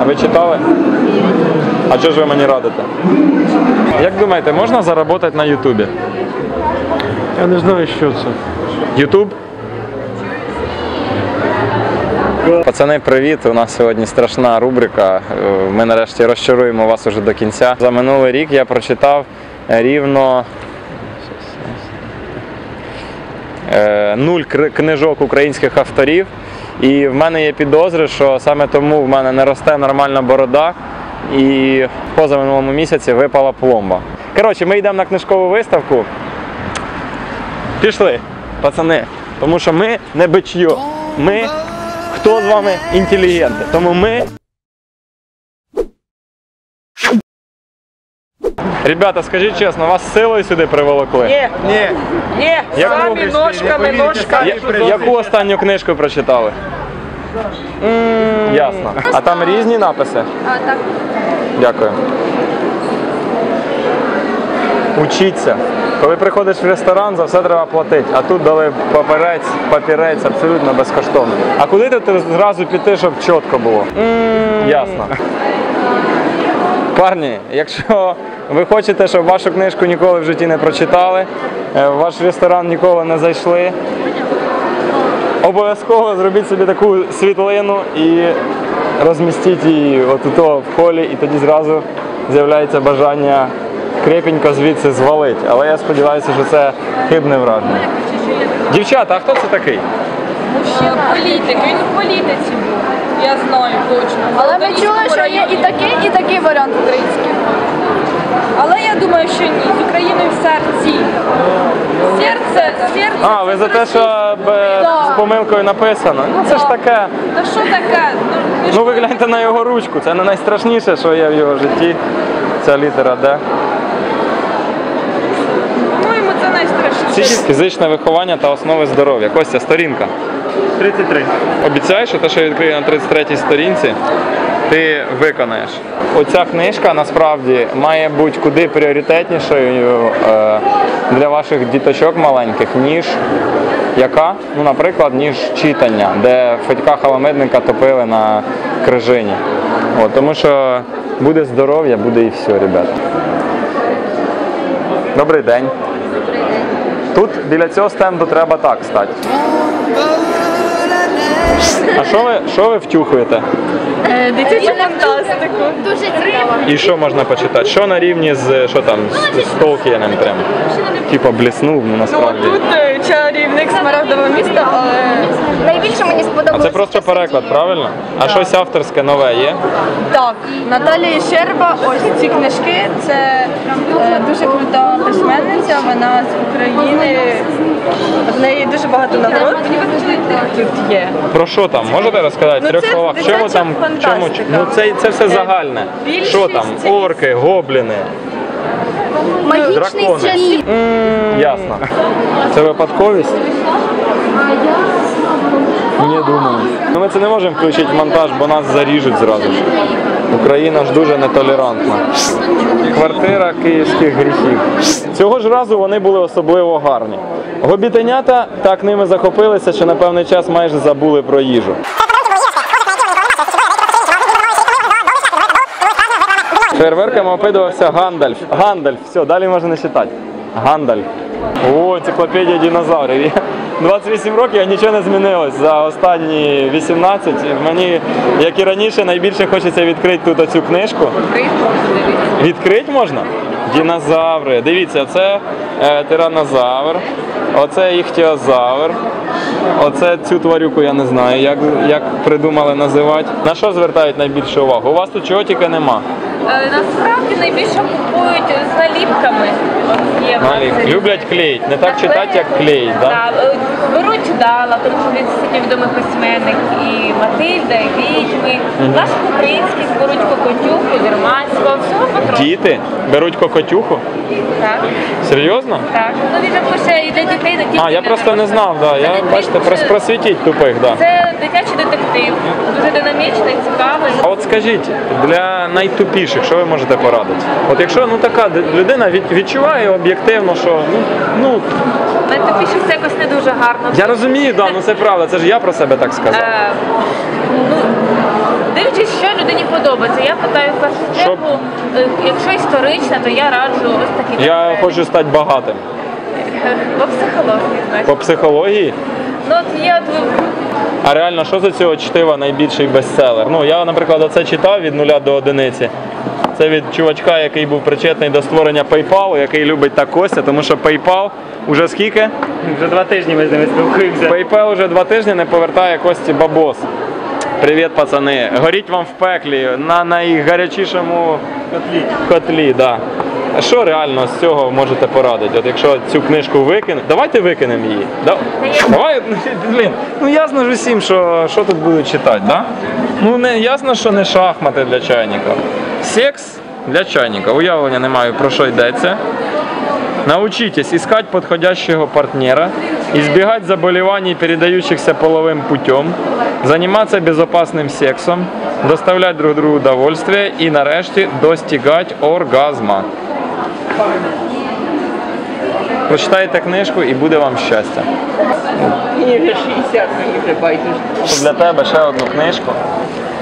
А ви читали? А що ж ви мені радите? Як думаєте, можна заробити на Ютубі? Я не знаю, що це. Ютуб? Пацани, привіт! У нас сьогодні страшна рубрика. Ми нарешті розчаруємо вас уже до кінця. За минулий рік я прочитав рівно е, нуль книжок українських авторів. І в мене є підозри, що саме тому в мене не росте нормальна борода. І в позаминулому місяці випала пломба. Коротше, ми йдемо на книжкову виставку. Пішли, пацани. Тому що ми не бичьо. Ми хто з вами інтелігенти. Тому ми. Ребята, скажіть чесно, вас силою сюди приволокли? Ні, ні, ні, Як самі ви ножками, ножками. Я- яку останню книжку прочитали? Ясно. А там різні написи? А, так. Дякую. Учіться. Коли приходиш в ресторан, за все треба платити. А тут дали папірець, папірець абсолютно безкоштовно. А куди ти зразу піти, щоб чітко було? Ясно. Парні, якщо ви хочете, щоб вашу книжку ніколи в житті не прочитали, е, в ваш ресторан ніколи не зайшли, обов'язково зробіть собі таку світлину і розмістіть її от в холі, і тоді зразу з'являється бажання крепенько звідси звалити. Але я сподіваюся, що це хибне враження. Дівчата, а хто це такий? Політик, він в політиці був. Я знаю точно. Але ми чули, що є і такий, і такий варіант український. Але я думаю, що ні. З Україною в серці. Серце, серце. А, ви за те, що е, з помилкою написано? Ну це ж таке. Та що таке? Ну, ви ж- Ну гляньте на його ручку, це не найстрашніше, що є в його житті. Ця літера Д. ну йому це найстрашніше. Фізичне виховання та основи здоров'я. Костя, сторінка. 33. Обіцяю, що те, що я відкрию на 33-й сторінці, ти виконаєш. Оця книжка насправді має бути куди пріоритетнішою е, для ваших діточок маленьких, ніж яка? Ну, наприклад, ніж читання, де Федька Халамедника топили на крижині. От, тому що буде здоров'я, буде і все, ребята. Добрий день. Тут біля цього стенду треба так стати. А що ви, що ви втюхуєте? Дитячу фантастику. Дуже цікаво. І що можна почитати? Що на рівні з що там з, з Толкієним прям? Типа бліснув, ну Ну тут е, чарівник смарагдового міста, але Найбільше мені А сподобалося. це просто переклад, правильно? А щось авторське нове є? так. Наталія Щерба, ось ці книжки. Це е, дуже крута письменниця. Вона з України. В неї дуже багато нагород. Тут є. Про що там? Можете розказати в Ну, трьох це словах? Чому там? Чому? фантастика. Ну це, це все загальне. більшість Що там? це- Орки, гобліни. Магічний Дракони. світ. Ясно. Це випадковість? Не думаю. Ну ми це не можемо включити в монтаж, бо нас заріжуть зразу ж. Україна ж дуже нетолерантна. Квартира київських гріхів. Цього ж разу вони були особливо гарні. Гобітенята так ними захопилися, що на певний час майже забули про їжу. Фейерверками опитувався Гандальф. Гандальф, все, далі можна не читати. Гандальф. О, енциклопедія динозаврів. 28 років а нічого не змінилось за останні 18. Мені, як і раніше, найбільше хочеться відкрити тут оцю книжку. Відкрити можна? Динозаври. Дивіться, це е, тиранозавр, оце іхтіозавр. Оце цю тварюку я не знаю, як, як придумали називати. На що звертають найбільшу увагу? У вас тут чого тільки нема. Е, Насправді найбільше купують з наліпками. От є в нас. Люблять клеїть. Не так читати, як клеїть? Да, е, беруть Дала, тому що він відомий письменник, і Матильда, і відьми. Наших українських беруть Кокотюку, Вірманського, всього потроху. Діти беруть кокотюху. Так, Серйозно? так. Ну він же пише і для дітей, не тільки А, я для просто не дорослих. знав, да. Я бачите, прос- просвітіть тупих, да. Це дитячий детектив, дуже динамічний, цікавий. А от скажіть, для найтупіших, що ви можете порадити? От якщо ну така д- людина від- відчуває об'єктивно, що ну, ну Найтупіше це якось не дуже гарно. я розумію, да, ну це правда, це ж я про себе так сказав. Е, ну, Дивлячись, що людині подобається. Я питаю в першу Щоб- чергу, е, якщо історична, то я раджу ось такі. Я хочу стати багатим. по психології, значить. По психології. Ну от є от ви- А реально, що за цього чтива найбільший бестселер? Ну, я, наприклад, оце читав від нуля до одиниці. Це від чувачка, який був причетний до створення PayPal, який любить так Костя, тому що PayPal уже скільки? Вже два тижні ми з ними спілкуємося. PayPal уже два тижні не повертає Кості бабос. Привіт, пацани. Горіть вам в пеклі на найгарячішому котлі. котлі да. Що реально з цього можете порадити? От якщо цю книжку викинемо, давайте викинемо її. Да? Давай, ну, блін, ну ясно ж усім, що, що тут будуть читати, да? Ну не ясно, що не шахмати для чайника. Секс для чайника. Уявлення не маю про що йдеться. Научитесь искать подходящего партнера, избегать заболеваний, передающихся половым путем, заниматься безопасным сексом, доставлять друг другу удовольствие и нарешті достигать оргазма. Прочитайте книжку і буде вам щастя. Мені вже 60, мені вже байдуже. Для тебе ще одну книжку.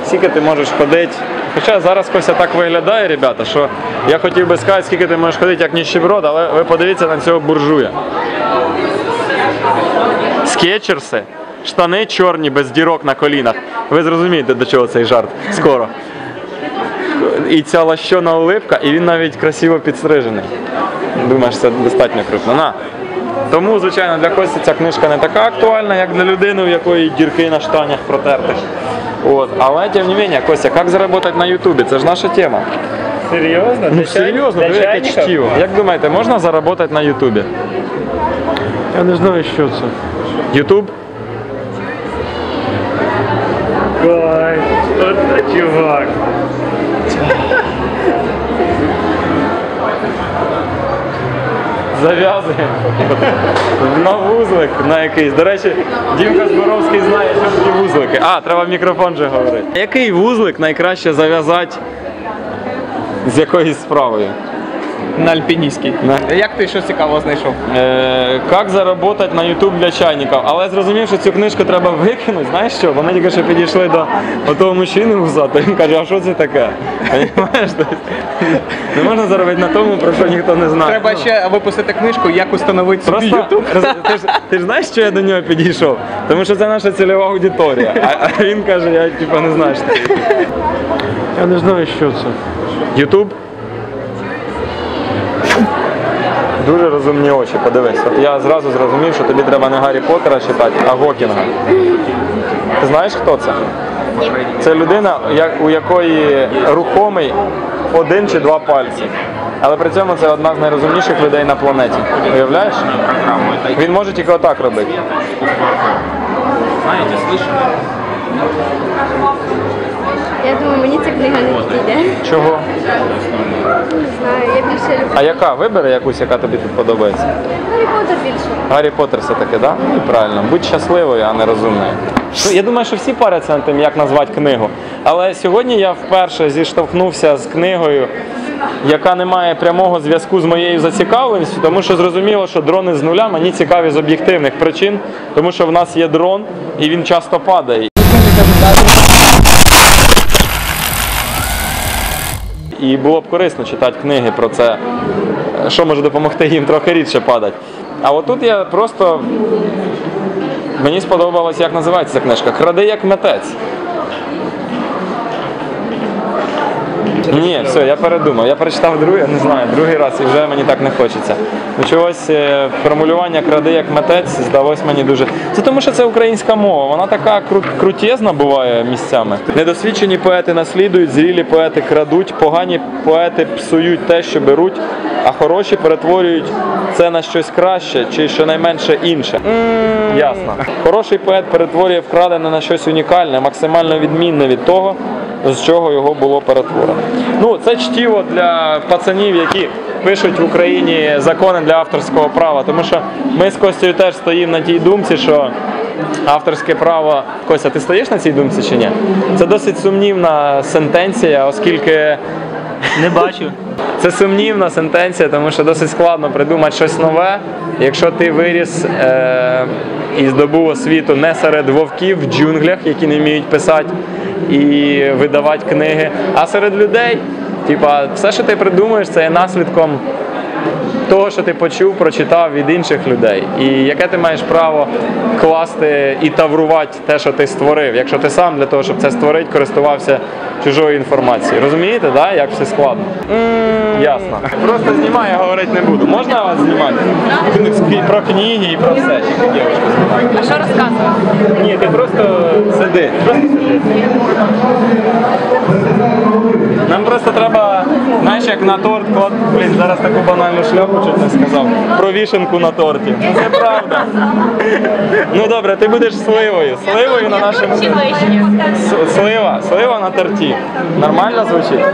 Скільки ти можеш ходити. Хоча зараз Кося так виглядає, ребята, що я хотів би сказати, скільки ти можеш ходити як ніщеброд, але ви подивіться на цього буржуя. Скетчерси, штани чорні без дірок на колінах. Ви зрозумієте, до чого цей жарт скоро. І ця лащона улипка, і він навіть красиво підстрижений. Думаєш, це достатньо круто. На. Тому, звичайно, для Кості ця книжка не така актуальна, як для людини, у якої дірки на штанях протертих. От. Але тим не менше, Костя, як заробити на Ютубі? Це ж наша тема. Серйозно? Ну серйозно, Для диви, яке чтиво. Як думаєте, можна заробити на Ютубі? Я не знаю, що це. Ютуб? Ой, от чувак. Зав'язуємо. На вузлик на якийсь. До речі, Дімка Зборовський знає, що такі вузлики. А, треба в мікрофон же говорити. Який вузлик найкраще зав'язати з якоюсь справою? На альпіністській. На- Як ти що цікавого знайшов? Е, Як заробити на YouTube для чайників. Але зрозумів, що цю книжку треба викинути. Знаєш що? Вони тільки що підійшли до того мужчини вузата. Він каже, а що це таке? Понимаєш? Тобто, Не можна заробити на тому, про що ніхто не знає. Треба ще випустити книжку, як установити собі Просто Ютуб. роз- ти, ж, ти ж знаєш, що я до нього підійшов? Тому що це наша цільова аудиторія. А, а він каже, я типу не знаю, що це. Я не знаю, що це. Ютуб. Дуже розумні очі, подивись. От я зразу зрозумів, що тобі треба не Гаррі Поттера читати, а Гокінга. Ти знаєш, хто це? Це людина, у якої рухомий один чи два пальці. Але при цьому це одна з найрозумніших людей на планеті. Уявляєш? Він може тільки отак робити. Я думаю, мені ця книга не підійде. Чого? Не знаю, я більше люблю. А яка? Вибери якусь, яка тобі тут подобається. Гаррі Поттер більше. Гаррі Поттер все-таки, да? Ну, і правильно. Будь щасливою, а не розумною. Ну, я думаю, що всі паряться над тим, як назвати книгу. Але сьогодні я вперше зіштовхнувся з книгою, яка не має прямого зв'язку з моєю зацікавленістю, тому що зрозуміло, що дрони з нуля мені цікаві з об'єктивних причин, тому що в нас є дрон і він часто падає. І було б корисно читати книги про це, що може допомогти їм трохи рідше падати. А отут я просто. Мені сподобалось, як називається ця книжка. Кради як митець. Ні, все, я передумав. Я перечитав другий, не знаю, другий раз і вже мені так не хочеться. Ну чогось е, формулювання кради як митець здалось мені дуже. Це тому, що це українська мова. Вона така кру- крутезна буває місцями. Недосвідчені поети наслідують, зрілі поети крадуть, погані поети псують те, що беруть, а хороші перетворюють це на щось краще чи щонайменше інше. Ясно. Хороший поет перетворює вкрадене на щось унікальне, максимально відмінне від того, з чого його було перетворено. Ну, це чтіво для пацанів, які пишуть в Україні закони для авторського права, тому що ми з Костю теж стоїмо на тій думці, що авторське право. Костя, ти стоїш на цій думці чи ні? Це досить сумнівна сентенція, оскільки Не бачу. це сумнівна сентенція, тому що досить складно придумати щось нове. Якщо ти виріс е- і здобув освіту не серед вовків в джунглях, які не вміють писати, і видавати книги. А серед людей, типа, все, що ти придумуєш, це є наслідком того, що ти почув, прочитав від інших людей. І яке ти маєш право класти і таврувати те, що ти створив, якщо ти сам для того, щоб це створити, користувався чужою інформацією. Розумієте, да? як все складно? Ясно. Просто знімаю, я говорити не буду. Можна вас знімати? Про книги і про все. А що розказувати? Ні, ти просто сиди. Просто сиди. Просто треба, знаєш, як на торт клад... Блін, зараз таку банальну шляху, чуть не сказав. Про вішенку на торті. Ну це правда. Ну добре, ти будеш сливою. Сливою на нашому. С- Слива, слива на торті. Нормально звучить?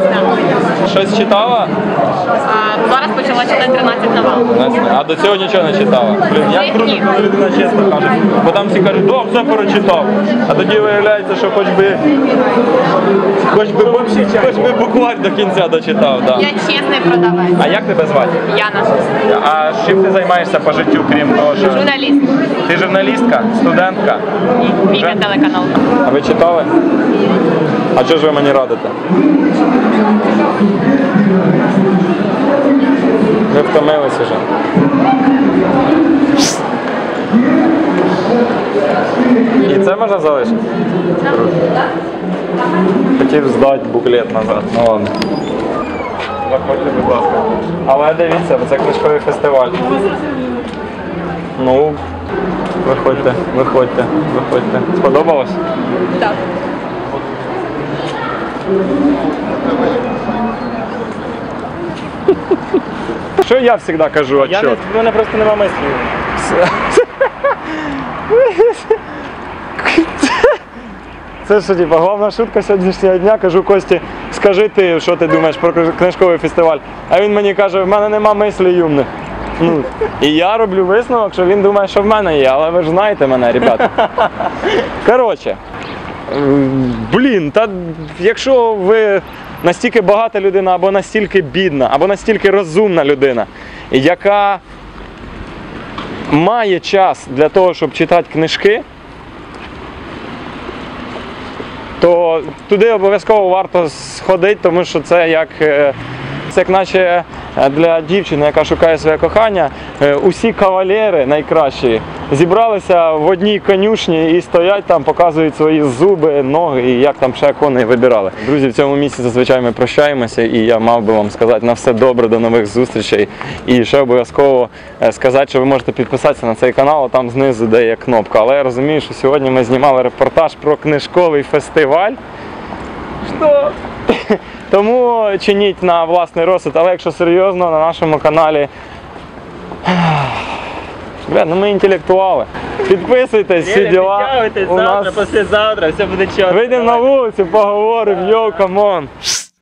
Щось читала? А, зараз почала читати 13 новел. А до цього нічого не читала. Блін, як круто, коли людина чесно каже. Бо там всі кажуть, да, все прочитав. А тоді виявляється, що хоч би хоч би, хоч би буквально до кінця дочитав. Да. Я чесний продавець. А як тебе звати? Яна. А чим ти займаєшся по життю, крім того, що Журналіст. ти журналістка, студентка? Ні, Віка телеканал. А ви читали? А що ж ви мені радите? Ви втомились уже. І це можна залишити? Хотів здати буклет назад. Ну ладно. Заходьте, будь ласка. Але дивіться, це книжковий фестиваль. Ну, виходьте, виходьте, виходьте. Сподобалось? Так. Що я завжди кажу, Я отчет? не, в мене просто нема мислів. Це що, типа, головна шутка сьогоднішнього дня. Кажу Кості, скажи ти, що ти думаєш про книжковий фестиваль. А він мені каже, в мене нема мислі юмних. Ну, і я роблю висновок, що він думає, що в мене є, але ви ж знаєте мене, ребята. Коротше, блін, та якщо ви настільки багата людина, або настільки бідна, або настільки розумна людина, яка має час для того, щоб читати книжки, то туди обов'язково варто сходити, тому що це як. е, Це як наче для дівчини, яка шукає своє кохання, е, усі кавалери найкращі зібралися в одній конюшні і стоять там, показують свої зуби, ноги і як там ще коней вибирали. Друзі, в цьому місці зазвичай ми прощаємося, і я мав би вам сказати на все добре, до нових зустрічей. І ще обов'язково е, сказати, що ви можете підписатися на цей канал, там знизу де є кнопка. Але я розумію, що сьогодні ми знімали репортаж про книжковий фестиваль. Що? Тому чиніть на власний розсуд, але якщо серйозно, на нашому каналі. Бля, ну ми інтелектуали. Підписуйтесь, всі діла. У завтра, нас післязавтра, все буде чітко. вийдемо на вулицю, поговоримо, йоу, камон.